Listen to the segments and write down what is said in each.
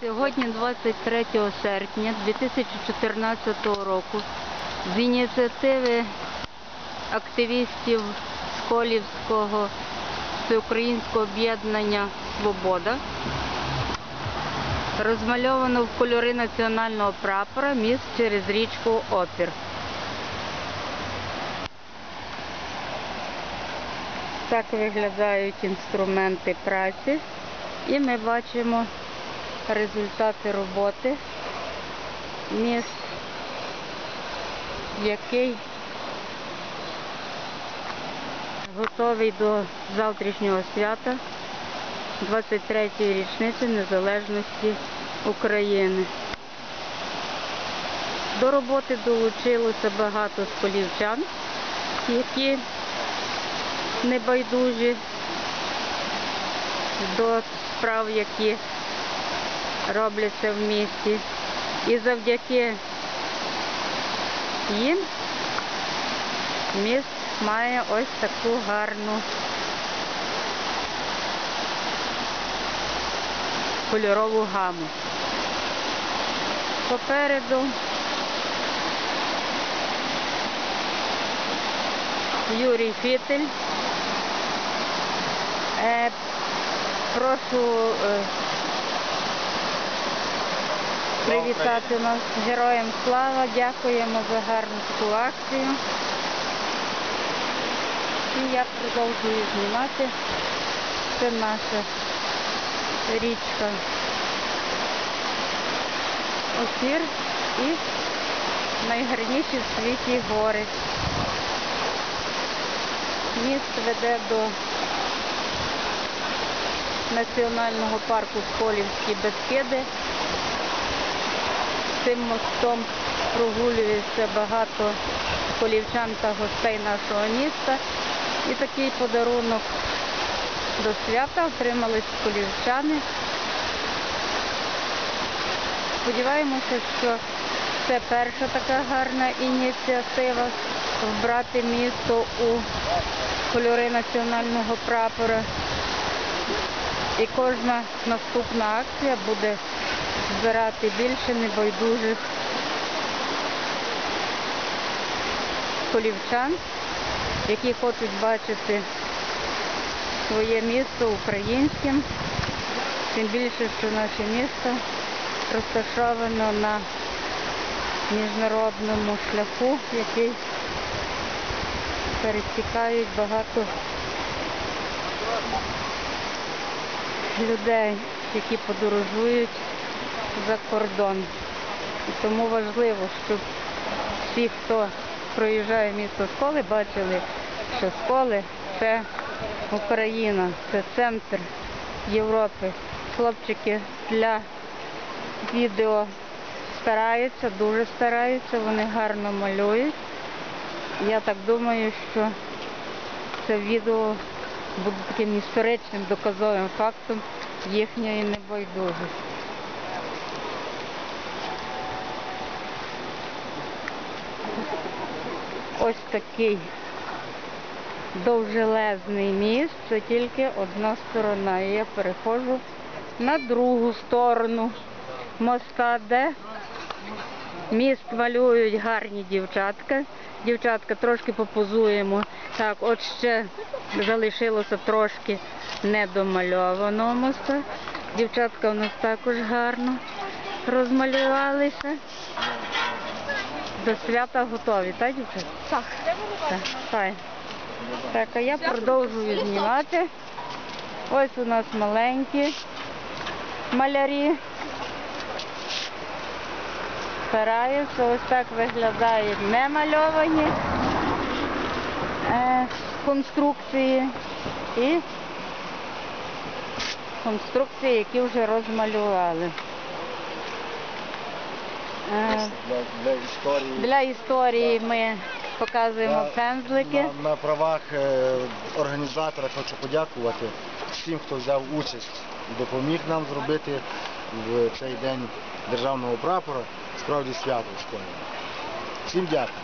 Сьогодні, 23 серпня 2014 року, з ініціативи активістів Сколівського всеукраїнського об'єднання Свобода розмальовано в кольори національного прапора міст через річку Опір. Так виглядають інструменти праці, і ми бачимо результати роботи міст, який готовий до завтрашнього свята 23-ї річниці незалежності України. До роботи долучилося багато сполівчан, які небайдужі до справ, які робляться в місті. І завдяки їм міст має ось таку гарну кольорову гаму. Попереду Юрій Фітель. Е, прошу е, привітати нас героям слава. Дякуємо за гарну таку акцію. І я продовжую знімати. Це наша річка Офір і найгарніші в світі гори. Міст веде до національного парку Сколівські Бескиди. Цим мостом прогулюється багато колівчан та гостей нашого міста. І такий подарунок до свята отримали колівчани. Сподіваємося, що це перша така гарна ініціатива вбрати місто у кольори національного прапора. І кожна наступна акція буде збирати більше небайдужих колівчан, які хочуть бачити своє місто українським. Тим більше, що наше місто розташовано на міжнародному шляху, який пересікають багато людей, які подорожують за кордон. І тому важливо, щоб всі, хто проїжджає місто Сколи, бачили, що Сколи це Україна, це центр Європи. Хлопчики для відео стараються, дуже стараються, вони гарно малюють. Я так думаю, що це відео буде таким історичним доказовим фактом їхньої небайдужості. Ось такий довжелезний міст, це тільки одна сторона. Я переходжу на другу сторону моста, де міст малюють гарні дівчатка. Дівчатка трошки попозуємо. Так, от ще залишилося трошки недомальованого моста. Дівчатка у нас також гарно розмалювалися. До свята готові, так, дівчатка? Так. Так. Так, а я продовжую знімати. Ось у нас маленькі малярі. Стараються, ось так виглядають немальовані е, конструкції і конструкції, які вже розмалювали. Для, для історії Для історії ми показуємо На- пензлики. на, на правах е, організатора хочу подякувати всім, хто взяв участь і допоміг нам зробити в цей день державного прапора справді свято в школі. Всім дякую.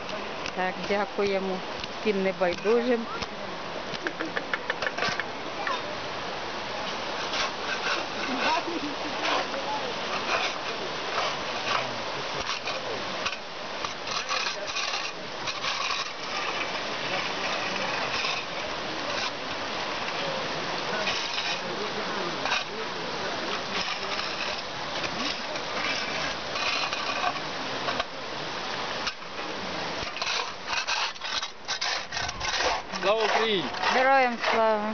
Так, дякуємо всім небайдужим. Україні! Героям слава.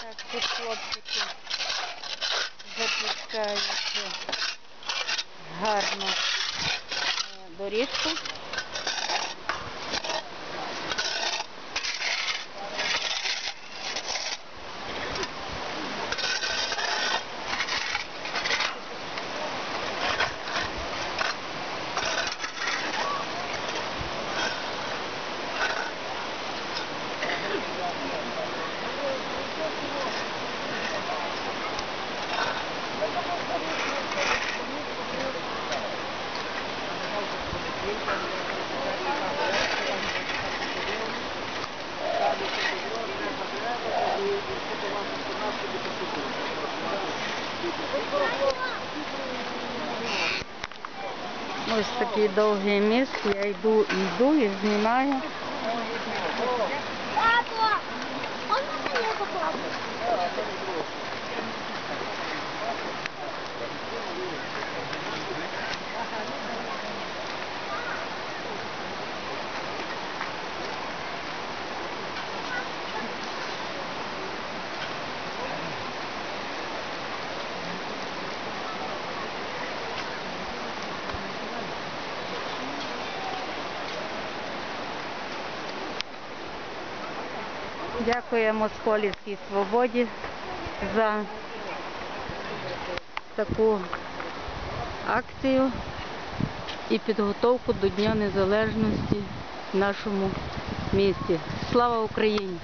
Так, тут хлопчики запускають гарно е, доріжку. Ось такий довгий міст. Я йду, йду і знімаю. Папа, можна мені попробувати? Дякуємо Сколівській свободі за таку акцію і підготовку до Дня Незалежності в нашому місті. Слава Україні!